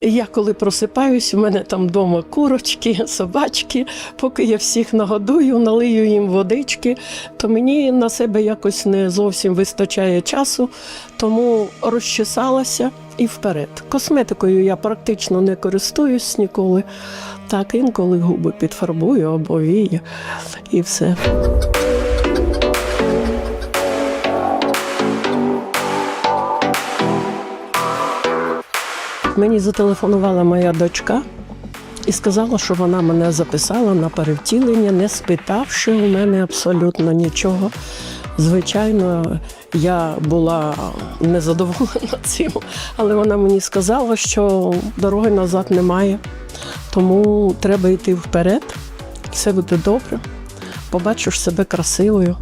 Я коли просипаюсь, у мене там вдома курочки, собачки. Поки я всіх нагодую, налию їм водички, то мені на себе якось не зовсім вистачає часу, тому розчесалася і вперед. Косметикою я практично не користуюсь ніколи. Так, інколи губи підфарбую або вії, і все. Мені зателефонувала моя дочка і сказала, що вона мене записала на перевтілення, не спитавши у мене абсолютно нічого. Звичайно, я була незадоволена цим, але вона мені сказала, що дороги назад немає, тому треба йти вперед, все буде добре, побачиш себе красивою.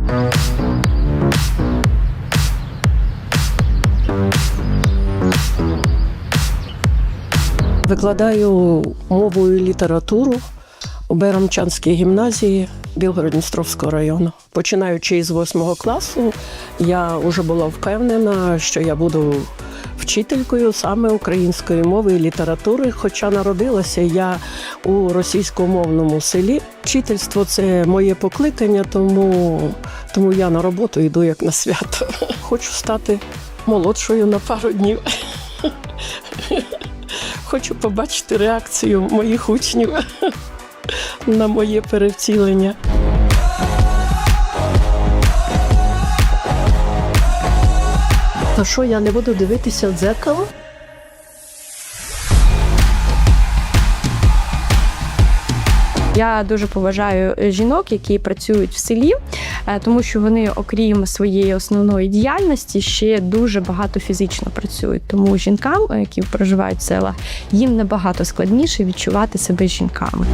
Викладаю мову і літературу у Берамчанській гімназії Білгород-Дністровського району. Починаючи із восьмого класу, я вже була впевнена, що я буду вчителькою саме української мови і літератури. Хоча народилася я у російськомовному селі. Вчительство це моє покликання, тому, тому я на роботу йду як на свято. Хочу стати молодшою на пару днів. Хочу побачити реакцію моїх учнів на моє перевтілення. То що я не буду дивитися в дзеркало? Я дуже поважаю е, жінок, які працюють в селі, е, тому що вони, окрім своєї основної діяльності, ще дуже багато фізично працюють. Тому жінкам, е, які проживають в селах, їм набагато складніше відчувати себе жінками.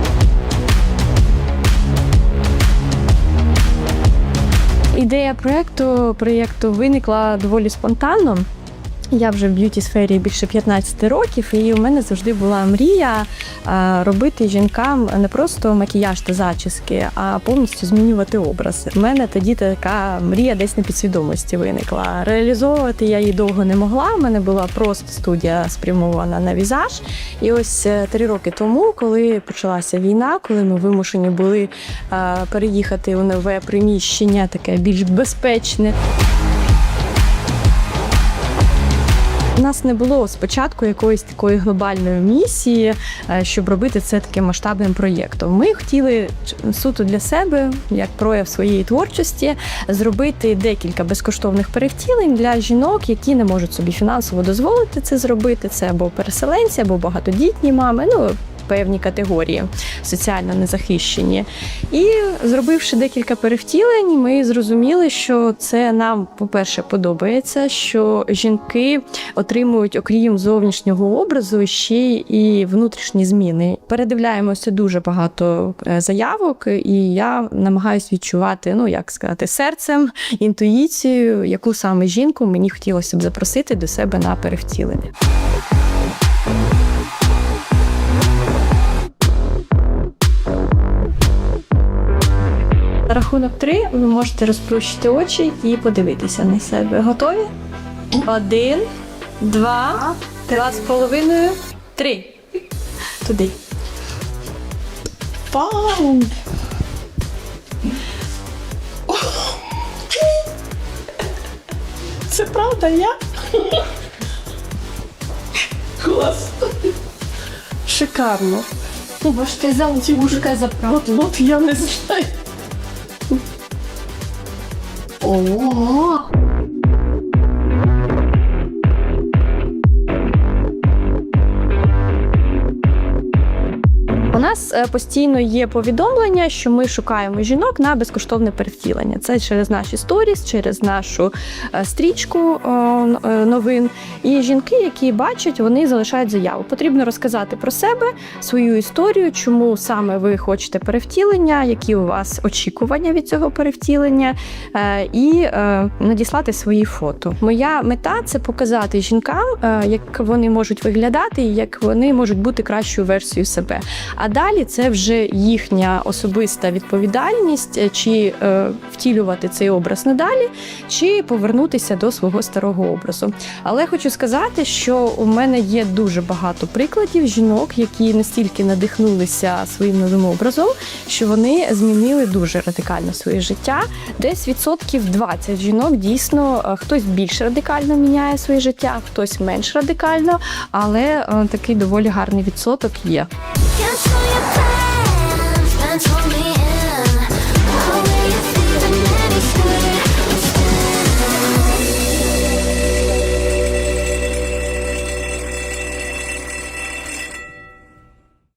Ідея проєкту, проєкту виникла доволі спонтанно. Я вже в б'юті сфері більше 15 років, і у мене завжди була мрія робити жінкам не просто макіяж та зачіски, а повністю змінювати образ. У мене тоді така мрія десь на підсвідомості виникла. Реалізовувати я її довго не могла. У мене була просто студія спрямована на візаж. І ось е, три роки тому, коли почалася війна, коли ми вимушені були переїхати у нове приміщення, таке більш безпечне. Нас не було спочатку якоїсь такої глобальної місії, е, щоб робити це таким масштабним проєктом. Ми хотіли суто для себе, як прояв своєї творчості, зробити декілька безкоштовних перевтілень для жінок, які не можуть собі фінансово дозволити це зробити. Це або переселенці, або багатодітні мами. Ну певні категорії соціально незахищені. І зробивши декілька перевтілень, ми зрозуміли, що це нам, по-перше, подобається, що жінки отримують, окрім зовнішнього образу, ще і внутрішні зміни. Передивляємося дуже багато е, заявок, і я намагаюся відчувати, ну як сказати, серцем, інтуїцією, яку саме жінку мені хотілося б запросити до себе на перевтілення. На рахунок три ви можете розплющити очі і подивитися на себе. Готові? Один, два, два з половиною, три. Туди. Вау! Це правда я? Клас! Шикарно. Можете за мужика заправити. От, от я не знаю. 오. Е, постійно є повідомлення, що ми шукаємо жінок на безкоштовне перевтілення. Це через наші сторіс, через нашу е, стрічку е, новин. І жінки, які бачать, вони залишають заяву. Потрібно розказати про себе, свою історію, чому саме ви хочете перевтілення, які у вас очікування від цього перевтілення, і надіслати свої фото. Моя мета це показати жінкам, як вони можуть виглядати, і як вони можуть бути кращою версією себе. А далі це вже їхня особиста відповідальність, е, чи е, втілювати цей образ надалі, чи повернутися до свого старого образу. Але хочу сказати, що у мене є дуже багато прикладів жінок, які настільки надихнулися своїм новим образом, що вони змінили дуже радикально своє життя. Десь відсотків 20 жінок дійсно е, хтось більш радикально міняє своє життя, хтось менш радикально, але такий доволі гарний відсоток є. Cancel your plans, plans for me